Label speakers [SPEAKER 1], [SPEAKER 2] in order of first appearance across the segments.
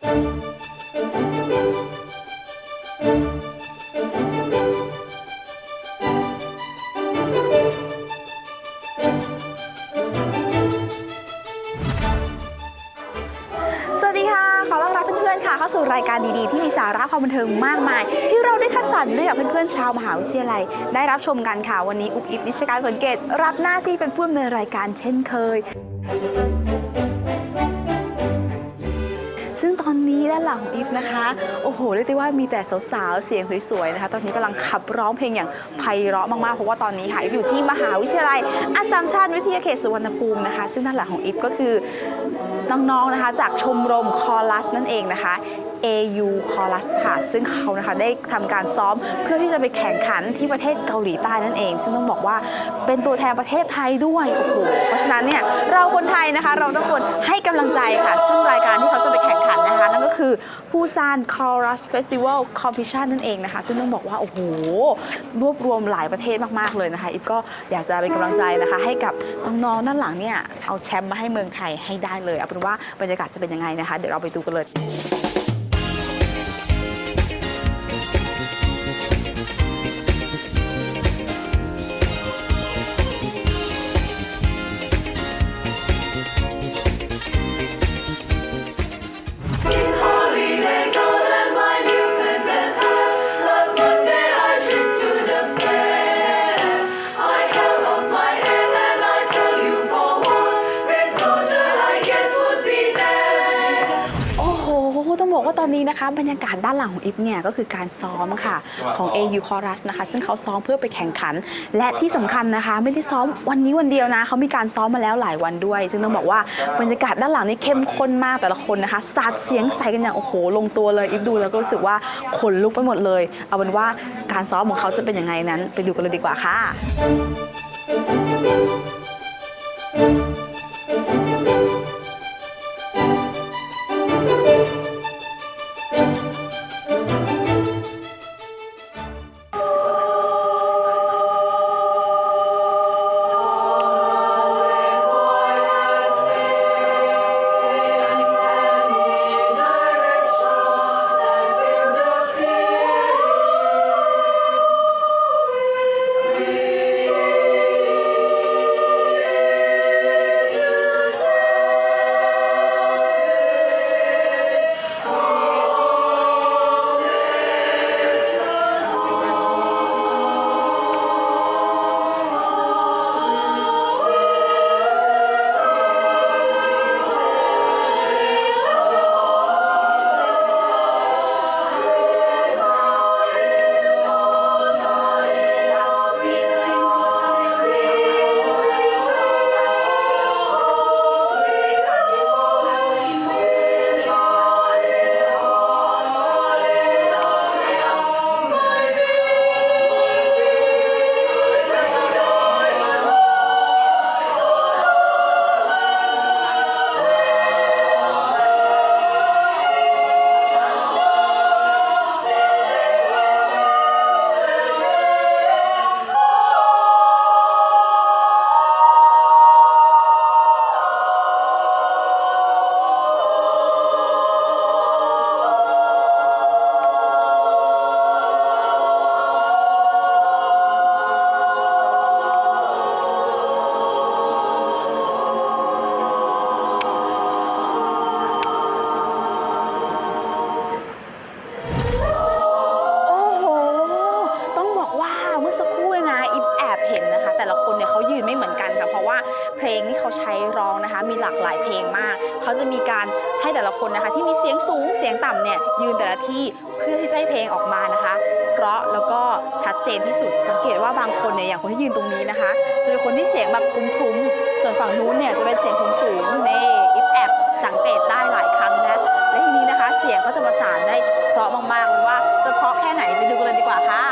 [SPEAKER 1] สวัสดีค่ะ ขอต้อนรับเพื่อนๆค่ะ เข้าสู่รายการดีๆ ที่มีสาระความบันเทิงมากมาย ที่เราได้คัดสรรด้วยกับเพื่อนๆชาวมหาวิทยาลัย ได้รับชมกันค่ะ วันนี้อุบอิบนิชการผลเกตรับหน้าที่เป็นผู้ดำเนินรายการเช่นเคยานหลังของอีฟนะคะ โอ้โหเรียกได้ว่ามีแต่สาวๆ เสียงสวยๆ นะคะ ตอนนี้กำลังขับร้องเพลงอย่างไพเราะมากๆ เพราะว่าตอนนี้ค่ะอีฟอยู่ที่มหาวิทยาลัยอัสสัมชัญวิทยาเขตสุวรรณภูมินะคะ ซึ่งด้านหลังของอีฟก็คือน้องๆ นะคะ จากชมรมคอรัสนั่นเองนะคะ AU Chorus ค่ะ ซึ่งเขานะคะได้ทำการซ้อมเพื่อที่จะไปแข่งขันที่ประเทศเกาหลีใต้นั่นเอง ซึ่งต้องบอกว่าเป็นตัวแทนประเทศไทยด้วยโอ้โหเพราะฉะนั้นเนี่ยเราคนไทยนะคะเราต้องควให้กำลังใจค่ะ ซึ่งรายการที่เขาจะไปแข่งขันนะคะ นั่นก็คือปูซาน Chorus Festival Competition นั่นเองนะคะ ซึ่งต้องบอกว่าโอ้โหรวบรวมหลายประเทศมากๆเลยนะคะอิฟก็อยากจะเป็นกำลังใจนะคะ ให้กับน้องๆด้านหลังเนี่ยเอาแชมป์มาให้เมืองไทยให้ได้เลยเอาเป็นว่าบรรยากาศจะเป็นยังไงนะคะ เดี๋ยวเราไปดูกันเลย นนี้นะคะบรรยากาศด้านหลังของอิฟเนี่ยก็คือการซ้อมค่ะของ AU Chorus นะคะ ซึ่งเขาซ้อมเพื่อไปแข่งขัน และที่สำคัญนะคะ ไม่ได้ซ้อมวันนี้วันเดียวนะเขามีการซ้อมมาแล้วหลายวันด้วย ซึ่งต้องบอกว่าบรรยากาศด้านหลังนี่เข้มข้นมากแต่ละคนนะคะสาดเสียงใส่กันอย่างโอ้โห ลงตัวเลยอิฟดูแล้วก็รู้สึกว่าขนลุกไปหมดเลย เอาเป็นว่าการซ้อมของเขาจะเป็นยังไงนั้น ไปดูกันเลยดีกว่าค่ะโงมาก เขาจะมีการให้แต่ละคนนะคะ ที่มีเสียงสูงเสียงต่ำเนี่ยยืนแต่ละที่เพื่อที่จะให้เพลงออกมานะคะ เพราะแล้วก็ชัดเจนที่สุดสังเกตว่าบางคนเนี่ยอย่างคนที่ยืนตรงนี้นะคะ จะเป็นคนที่เสียงแบบทุ้มๆ ส่วนฝั่งนู้นเนี่ยจะเป็นเสียงสูงๆเน่อิฟแอบสังเกตได้หลายครั้งนะและทีนี้นะคะเสียงก็จะประสานได้เพราะมากๆเลยว่าจะเพราะแค่ไหนไปดูกันเลยดีกว่าค่ะ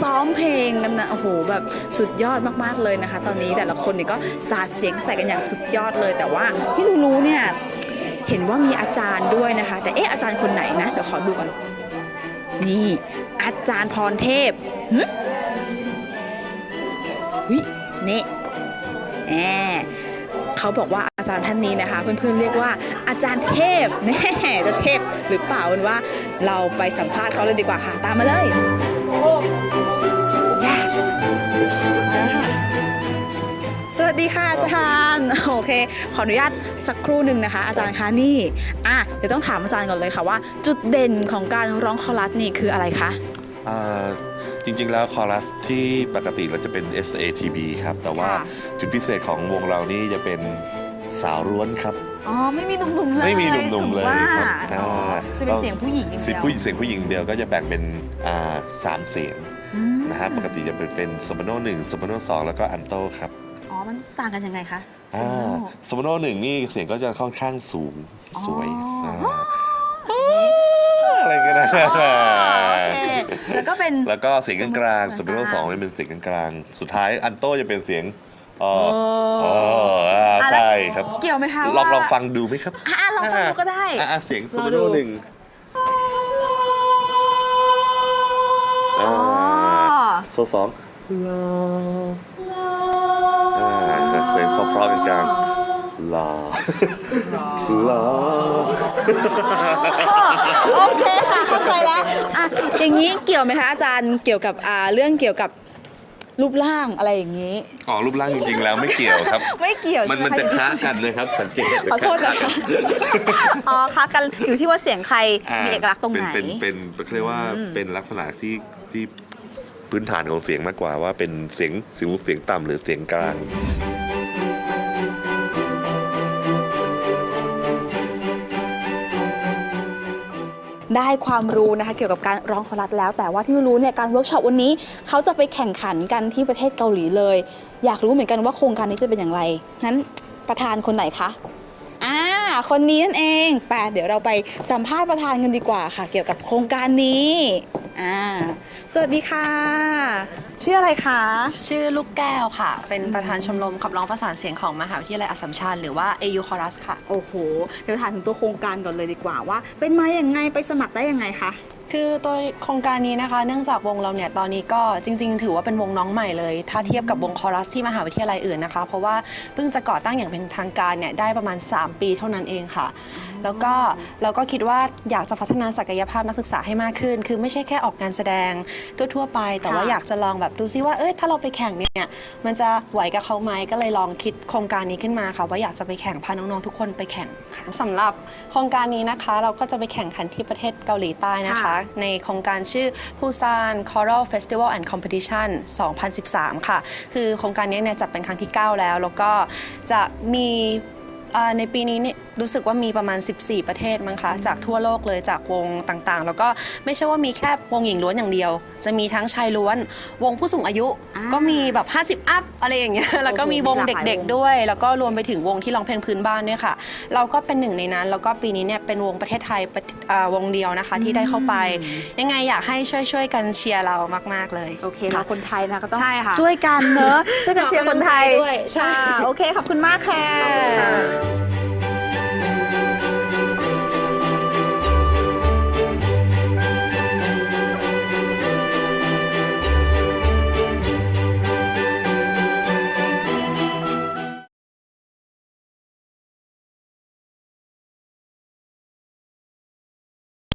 [SPEAKER 2] ซ้อมเพลง
[SPEAKER 1] กันนะโอ้โหแบบสุดยอดมากๆเลยนะคะ ตอนนี้แต่ละคนเนี่ยก็สาดเสียงใส่กันอย่างสุดยอดเลย แต่ว่าที่รู้ๆเนี่ยเห็นว่ามีอาจารย์ด้วยนะคะ แต่เอ๊ะอาจารย์คนไหนนะเดี๋ยวขอดูก่อนนี่ อาจารย์พรเทพหึวินี่แหมเขาบอกว่าอาจารย์ท่านนี้นะคะ เพื่อนๆเรียกว่าอาจารย์เทพแน่จะเทพหรือเปล่าเป็นว่าเราไปสัมภาษณ์เขาเลยดีกว่าค่ะ ตามมาเลย ย่ามาแล้วค่ะสวัสดีค่ะอาจารย์ โอเค ขออนุญาตสักครู่หนึ่งนะคะ อาจารย์คะนี่อะเดี๋ยวต้องถามอาจารย์ก่อนเลยค่ะว่า จุดเด่นของการร้องคอรัสนี่คืออะไรคะ
[SPEAKER 3] อ่าจริงๆ แล้วคอรัสที่ปกติเราจะเป็น SATB ครับ แต่ว่า
[SPEAKER 1] ค่ะ
[SPEAKER 3] จุดพิเศษของวงเรานี่จะเป็น สาวร้วนครับ
[SPEAKER 1] อ๋อ ไม่มีหนุ่มๆเลย
[SPEAKER 3] ไม่มีหนุ่มๆเลย
[SPEAKER 1] ถูกว่า
[SPEAKER 3] ครับ
[SPEAKER 1] อ๋อ
[SPEAKER 3] อ่า
[SPEAKER 1] จะเป็นเสียงผู้หญิงอย่าง
[SPEAKER 3] เสี
[SPEAKER 1] เดี
[SPEAKER 3] ยง
[SPEAKER 1] ยว
[SPEAKER 3] ผู้หญิงเสียงผู้หญิงเดียวก็จะแบ่งเป็นอ่าสามเสียง
[SPEAKER 1] อืม
[SPEAKER 3] นะฮะปกติจะเป็นเป็นสมโนหนึ่งสมโนสองแล้วก็อันโตครับ
[SPEAKER 1] อ๋อ มันต่างกันยังไงคะ
[SPEAKER 3] อ่า
[SPEAKER 1] โซโน่
[SPEAKER 3] สมโนหนึ่งนี่เสียงก็จะค่อนข้างสูงสวย
[SPEAKER 1] อ๋ออ่า
[SPEAKER 3] อะไรกันนะ
[SPEAKER 1] โอเคแล้วก็เป็น
[SPEAKER 3] แล้วก็เสียงกลางๆ
[SPEAKER 1] ส
[SPEAKER 3] ส
[SPEAKER 1] ม
[SPEAKER 3] ม
[SPEAKER 1] มุ
[SPEAKER 3] โน
[SPEAKER 1] ติ
[SPEAKER 3] สองนี่เป็นเสียงกลางๆ สุดท้ายอันโตจะเป็นเสียง อ๋อ
[SPEAKER 1] โอ้
[SPEAKER 3] อ๋ออ่า
[SPEAKER 1] อะแล้ว
[SPEAKER 3] ใช่ครับ
[SPEAKER 1] เกี่ยวไหมคะ
[SPEAKER 3] ลอง
[SPEAKER 1] ว่า
[SPEAKER 3] ลองฟังดูไหมครับ
[SPEAKER 1] อะลองฟังดูก็ได้
[SPEAKER 3] อะอะเสียงส
[SPEAKER 1] ลอง
[SPEAKER 3] ม
[SPEAKER 1] ดู
[SPEAKER 3] โนหนึ่ง
[SPEAKER 1] อ๋อ
[SPEAKER 3] โซสองอ่าเสียงเพราะๆกลางๆลาลา
[SPEAKER 1] โอเคค่ะเข้าใจแล้วอะอย่างนี้เกี่ยวไหมคะอาจารย์เกี่ยวกับอ่าเรื่องเกี่ยวกับ รูปร่างอะไรอย่างนี้
[SPEAKER 3] อ๋อรูปร่างจริงๆแล้วไม่เกี่ยวครับ
[SPEAKER 1] ไม่เกี่ยว
[SPEAKER 3] มัน
[SPEAKER 1] ใช่ไห
[SPEAKER 3] มันจะ
[SPEAKER 1] คะ
[SPEAKER 3] ค้ากันเลยครับ สังเกต
[SPEAKER 1] ขอโทษนะคะอ๋อคะกันอยู่ที่ว่าเสียงใครามีเอกลักษณ์ตรงไหน
[SPEAKER 3] เป็นเป็นเป็นเขาเรียกว่า
[SPEAKER 1] อืม
[SPEAKER 3] เป็นลักษณะที่ที่พื้นฐานของเสียงมากกว่าว่าเป็นเสียงเสียงเสียงต่ำหรือเสียงกลาง
[SPEAKER 1] ได้ความรู้นะคะเกี่ยวกับการร้องคอรัสแล้ว แต่ว่าที่รู้เนี่ยการเวิร์กช็อปวันนี้เขาจะไปแข่งขันกันที่ประเทศเกาหลีเลย อยากรู้เหมือนกันว่าโครงการนี้จะเป็นอย่างไรนั้นประธานคนไหนคะอ่าคนนี้นั่นเองไปเดี๋ยวเราไปสัมภาษณ์ประธานกันดีกว่าค่ะ เกี่ยวกับโครงการนี้ อ่าสวัสดีค่ะ ชื่ออะไรคะ
[SPEAKER 4] ชื่อลูกแก้วค่ะ เป็นประธานชมรมขับร้องประสานเสียงของมหาวิทยาลัยอัสสัมชัญหรือว่า AU Chorus ค่ะ
[SPEAKER 1] โอ้โห เดี๋ยวถามถึงตัวโครงการก่อนเลยดีกว่าว่า เป็นมาอย่างไงไปสมัครได้ยังไงคะ
[SPEAKER 4] คือตัวโครงการนี้นะคะ เนื่องจากวงเราเนี่ยตอนนี้ก็จริง ๆ ถือว่าเป็นวงน้องใหม่เลย ถ้าเทียบกับวงคอรัสที่มหาวิทยาลัยอื่นนะคะ เพราะว่าเพิ่งจะก่อตั้งอย่างเป็นทางการเนี่ยได้ประมาณ 3 ปีเท่านั้นเองค่ะ แล้วก็เราก็คิดว่าอยากจะพัฒนาศักยภาพนักศึกษาให้มากขึ้น คือไม่ใช่แค่ออกงานแสดงทั่วๆไป แต่ว่าอยากจะลองแบบดูซิว่าเอ้ยถ้าเราไปแข่งเนี่ยมันจะไหวกับเขาไหมก็เลยลองคิดโครงการนี้ขึ้นมาค่ะ ว่าอยากจะไปแข่งพาน้องๆทุกคนไปแข่งค่ะสำหรับโครงการนี้นะคะ เราก็จะไปแข่งขันที่ประเทศเกาหลีใต้นะคะในโครงการชื่อ Busan Choral Festival and Competition 2013 ค่ะ คือโครงการนี้เนี่ยจัดเป็นครั้งที่ 9 แล้ว แล้วก็จะมีในปีนี้เนี่ย รู้สึกว่ามีประมาณ 14 ประเทศมั้งคะจากทั่วโลกเลยจากวงต่างๆ แล้วก็ไม่ใช่ว่ามีแค่วงหญิงล้วนอย่างเดียว จะมีทั้งชายล้วน วงผู้สูงอายุ
[SPEAKER 1] อ่า
[SPEAKER 4] ก็มีแบบ 50 อัพอะไรอย่างเงี้ยแล้วก็มีวง
[SPEAKER 1] มีหลากหลาย
[SPEAKER 4] เด็ก
[SPEAKER 1] วง
[SPEAKER 4] ๆด้วย แล้วก็รวมไปถึงวงที่ร้องเพลงพื้นบ้านด้วยค่ะ เราก็เป็นหนึ่งในนั้น แล้วก็ปีนี้เนี่ยเป็นวงประเทศไทยประอ่าวงเดียวนะคะที่ได้เข้าไป ยังไงอยากให้ช่วยๆกันเชียร์เรามากๆเลย
[SPEAKER 1] โอเคเราคนไทยนะก็ต้อง
[SPEAKER 4] ใช่ค่ะ
[SPEAKER 1] ช่วยกันเนอะช่วยกันเชียร์คนไทย
[SPEAKER 4] ขอบคุณด้วยใช่
[SPEAKER 1] ค่ะโอเคขอบคุณมากค่ะ